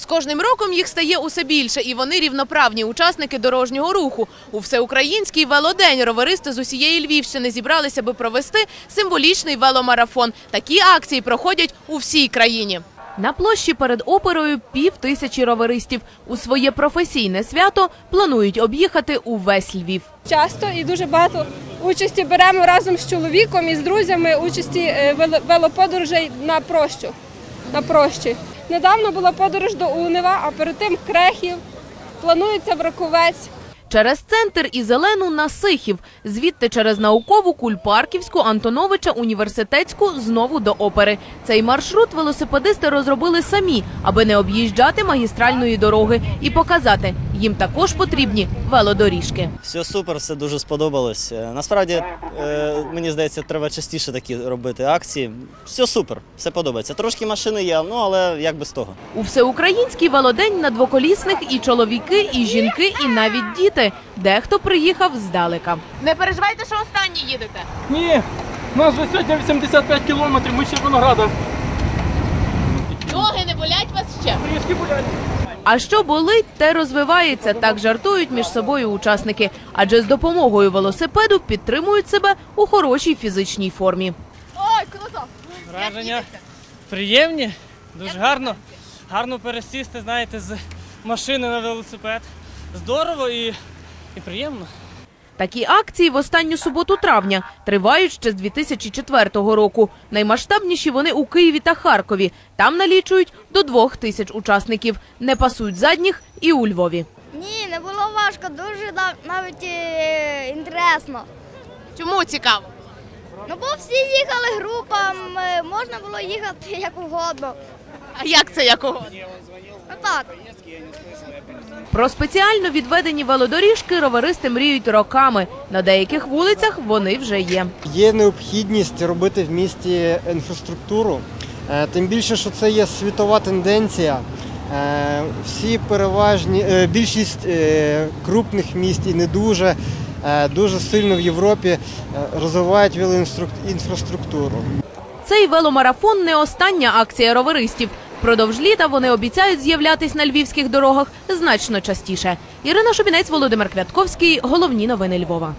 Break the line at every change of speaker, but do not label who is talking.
З кожним роком їх стає усе більше, і вони рівноправні учасники дорожнього руху. У всеукраїнський велодень роваристи з усієї Львівщини зібралися, аби провести символічний веломарафон. Такі акції проходять у всій країні. На площі перед оперою пів тисячі роверистів. У своє професійне свято планують об'їхати увесь Львів.
часто і дуже багато участі беремо разом з чоловіком і з друзями участі е, велоподорожей на прощу. На прощі. Недавно була подорож до Унева, а перед тим Крехів. Планується в Раковець.
Через центр і зелену на Сихів, звідти через наукову Кульпарківську, Антоновича, університетську знову до опери. Цей маршрут велосипедисти розробили самі, аби не об'їжджати магістральної дороги і показати, їм також потрібні велодоріжки.
Все супер, все дуже сподобалось. Е, Насправді, е, мені здається, треба частіше такі робити акції. Все супер, все подобається. Трошки машини є, ну але як без того.
У всеукраїнський велодень на двоколісних і чоловіки, і жінки, і навіть діти. Дехто приїхав здалека. Не переживайте, що останні їдете.
Ні, у нас вже сьогодні 85 кілометрів, ми ще винограда.
А що болить, те розвивається. Так жартують між собою учасники. Адже з допомогою велосипеду підтримують себе у хорошій фізичній формі. Ой, круто!
Враження приємні, дуже гарно. Гарно пересісти, знаєте, з машини на велосипед. Здорово і, і приємно.
Такі акції в останню суботу травня тривають ще з 2004 року. Наймасштабніші вони у Києві та Харкові. Там налічують до двох тисяч учасників. Не пасують задніх і у Львові.
Ні, не було важко, дуже навіть е, інтересно.
Чому цікаво?
Ну бо всі їхали групами, можна було їхати як угодно.
А як це якого?
Ну так.
Про спеціально відведені велодоріжки роваристи мріють роками. На деяких вулицях вони вже є.
Є необхідність робити в місті інфраструктуру, Е, тим більше, що це є світова тенденція. Е, Всі переважні, е, більшість крупних міст і не дуже, дуже сильно в Європі розвивають велоінфраструктуру.
Цей веломарафон не остання акція роверистів. Впродовж літа вони обіцяють з'являтись на львівських дорогах значно частіше. Ірина Шубінець, Володимир Квятковський. Головні новини Львова.